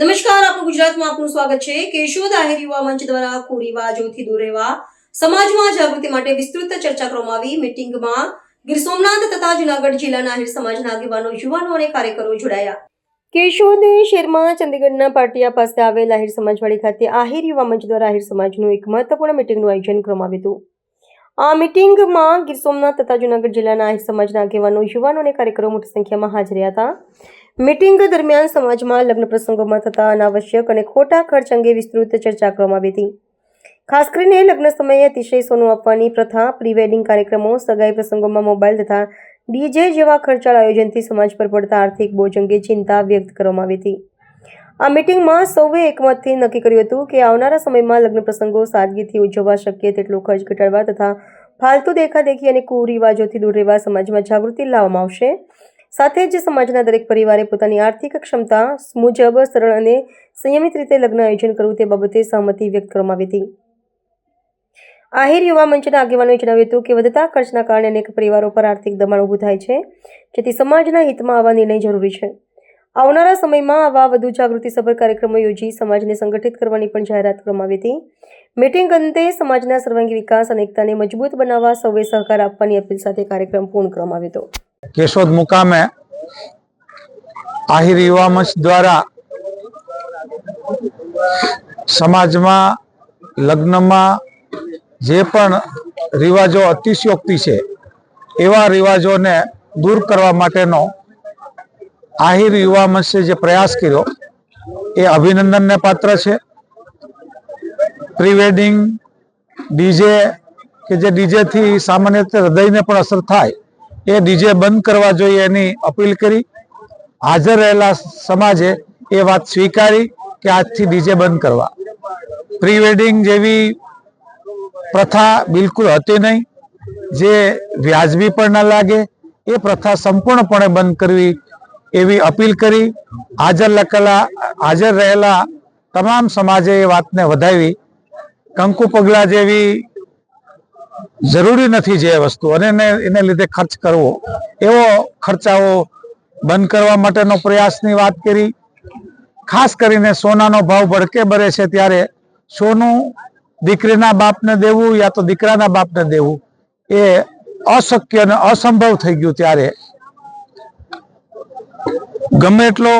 નમસ્કાર, આપનું ગુજરાતમાં આપનું સ્વાગત છે. કેશોદ આહિર યુવા મંચ દ્વારા કુરિવાજોથી દૂર રહેવા, સમાજમાં જાગૃતિ માટે વિસ્તૃત ચર્ચા કરવામાં આવી. મીટિંગમાં ગીર સોમનાથ તથા જુનાગઢ જિલ્લાના આહિર સમાજના આગેવાનો, યુવાનો અને કાર્યકરો જોડાયા. કેશોદ શહેરમાં ચંદીગઢના પાટિયા પાસે આવેલ આહિર સમાજવાડી ખાતે આહિર યુવા મંચ દ્વારા આહિર સમાજનું એક મહત્વપૂર્ણ મીટિંગનું આયોજન કરવામાં આવ્યું હતું. આ મીટિંગમાં ગીર સોમનાથ તથા જુનાગઢ જિલ્લાના આહિર સમાજના આગેવાનો, યુવાનો અને કાર્યકરો મોટી સંખ્યામાં હાજર હતા. મીટિંગ દરમિયાન સમાજમાં લગ્ન પ્રસંગોમાં થતા અનાવશ્યક અને ખોટા ખર્ચ અંગે વિસ્તૃત ચર્ચા કરવામાં આવી હતી. ખાસ કરીને લગ્ન સમયે અતિશય સોનું આપવાની પ્રથા પ્રી વેડિંગ કાર્યક્રમો, સગાઈ પ્રસંગોમાં મોબાઈલ તથા ડીજે જેવા ખર્ચાળ આયોજનથી સમાજ પર પડતા આર્થિક બોજ અંગે ચિંતા વ્યક્ત કરવામાં આવી હતી. આ મીટિંગમાં સૌએ એકમતથી નક્કી કર્યું હતું કે આવનારા સમયમાં લગ્ન પ્રસંગો સાદગીથી ઉજવવા શક્ય તેટલો ખર્ચ ઘટાડવા તથા ફાલતુ દેખાદેખી અને કુરિવાજોથી દૂર રહેવા સમાજમાં જાગૃતિ લાવવામાં આવશે. સાથે જ સમાજના દરેક પરિવારે પોતાની આર્થિક ક્ષમતા મુજબ, સરળ અને સંયમિત રીતે લગ્ન આયોજન કરવું તે બાબતે સહમતિ વ્યક્ત કરવામાં આવી હતી. આહિર યુવા મંચના આગેવાનોએ જણાવ્યું હતું કે વધતા ખર્ચના કારણે અનેક પરિવારો પર આર્થિક દબાણ ઊભું થાય છે, જેથી સમાજના હિતમાં આવા નિર્ણય જરૂરી છે. આવનારા સમયમાં આવા વધુ જાગૃતિસભર કાર્યક્રમો યોજી સમાજને સંગઠિત કરવાની પણ જાહેરાત કરવામાં આવી હતી. મીટિંગ અંતે સમાજના સર્વાંગી વિકાસ અને એકતાને મજબૂત બનાવવા સૌએ સહકાર આપવાની અપીલ સાથે કાર્યક્રમ પૂર્ણ કરવામાં આવ્યો હતો. કેશોદ મુકામે આહિર યુવા મંચ દ્વારા સમાજમાં, લગ્નમાં જે પણ રિવાજો અતિશયોક્તિ છે, એવા રિવાજોને દૂર કરવા માટેનો આહિર યુવા મંચે જે પ્રયાસ કર્યો, એ અભિનંદનને પાત્ર છે. પ્રીવેડિંગ, ડીજે, કે જે ડીજેથી સામાન્ય રીતે હૃદયને પણ અસર થાય એ ડીજે બંધ કરવા જોઈએ એની અપીલ કરી. હાજર રહેલા સમાજે એ વાત સ્વીકારી કે આજથી ડીજે બંધ કરવા. પ્રી વેડિંગ જેવી પ્રથા બિલકુલ હતી નહીં. જે વ્યાજબી પણ ન લાગે, એ પ્રથા સંપૂર્ણપણે બંધ કરવી એવી અપીલ કરી. હાજર લખેલા, હાજર રહેલા તમામ સમાજે એ વાતને વધાવી. કંકુ પગલા જેવી જરૂરી નથી જે વસ્તુ. અને એને લીધે ખર્ચ કરવો. એવો ખર્ચાઓ બંધ કરવા માટેનો પ્રયાસની વાત કરી. ખાસ કરીને સોનાનો ભાવ ભડકે બરે છે ત્યારે સોનું દીકરીના બાપને દેવું યા તો દીકરાના બાપને દેવું, એ અશક્ય અને અસંભવ થઈ ગયું ત્યારે. ગમે એટલો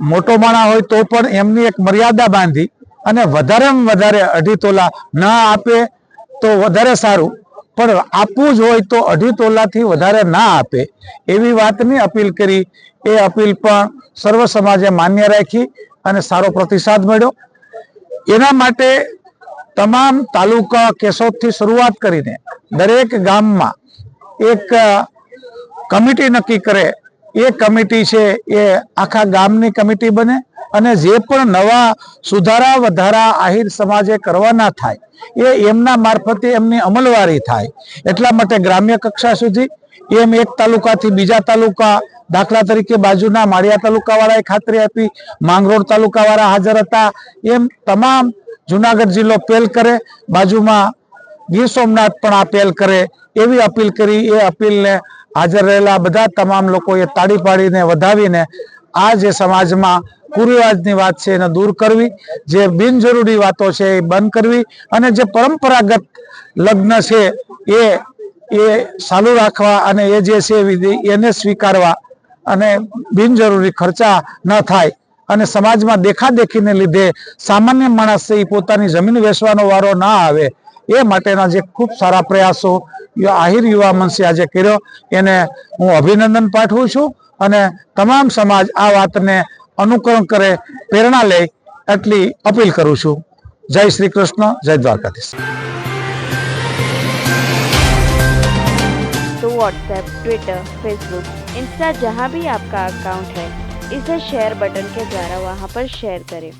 મોટો માણા હોય તો પણ એમની એક મર્યાદા બાંધી અને વધારેમાં વધારે અઢી તોલા ના આપે તો વધારે સારું. પણ આપવું જ હોય તો અઢી તોલાથી વધારે ના આપે. એવી વાતની અપીલ કરી. એ અપીલ પણ સર્વ સમાજે માન્ય રાખી અને સારો પ્રતિસાદ મળ્યો. એના માટે તમામ તાલુકા કેશોદથી શરૂઆત કરીને દરેક ગામમાં એક કમિટી નક્કી કરે એ કમિટી છે, એ આખા ગામની કમિટી બને અને જે પણ નવા સુધારા વધારા આહિર સમાજે કરવાના થાય, એ એમના મારફતે એમની અમલવારી થાય. એટલા માટે ગ્રામ્ય કક્ષા સુધી, એમ એક તાલુકાથી બીજા તાલુકા, દાખલા તરીકે બાજુના માળિયા તાલુકાવાળાએ ખાતરી આપી, માંગરોળ તાલુકાવાળા હાજર હતા, એમ તમામ જુનાગઢ જિલ્લો પેલ કરે, બાજુમાં ગીર સોમનાથ પણ આ પહેલ કરે, એવી અપીલ કરી, એ અપીલને હાજર રહેલા બધા તમામ લોકોએ તાળી પાડીને વધાવીને આ જે સમાજમાં કુરિવાજની વાત છે એને દૂર કરવી, જે બિનજરૂરી વાતો છે એ બંધ કરવી અને જે પરંપરાગત લગ્ન છે એ એ ચાલુ રાખવા અને એ જે છે એને સ્વીકારવા અને બિનજરૂરી ખર્ચા ન થાય. અને સમાજમાં દેખાદેખીને લીધે સામાન્ય માણસ એ પોતાની જમીન વેચવાનો વારો ના આવે. એ માટેના જે ખૂબ સારા પ્રયાસો આહિર યુવા મંચે આજે કર્યો એને હું અભિનંદન પાઠવું છું અને તમામ સમાજ આ વાતને અનુકરણ કરે પ્રેરણા લે એટલી અપીલ કરું છું જય શ્રી કૃષ્ણ જય દ્વારકાધીશ तो व्हाट्सएप ट्विटर फेसबुक इंस्टा जहाँ भी आपका अकाउंट है इसे शेयर बटन के द्वारा वहाँ पर शेयर करें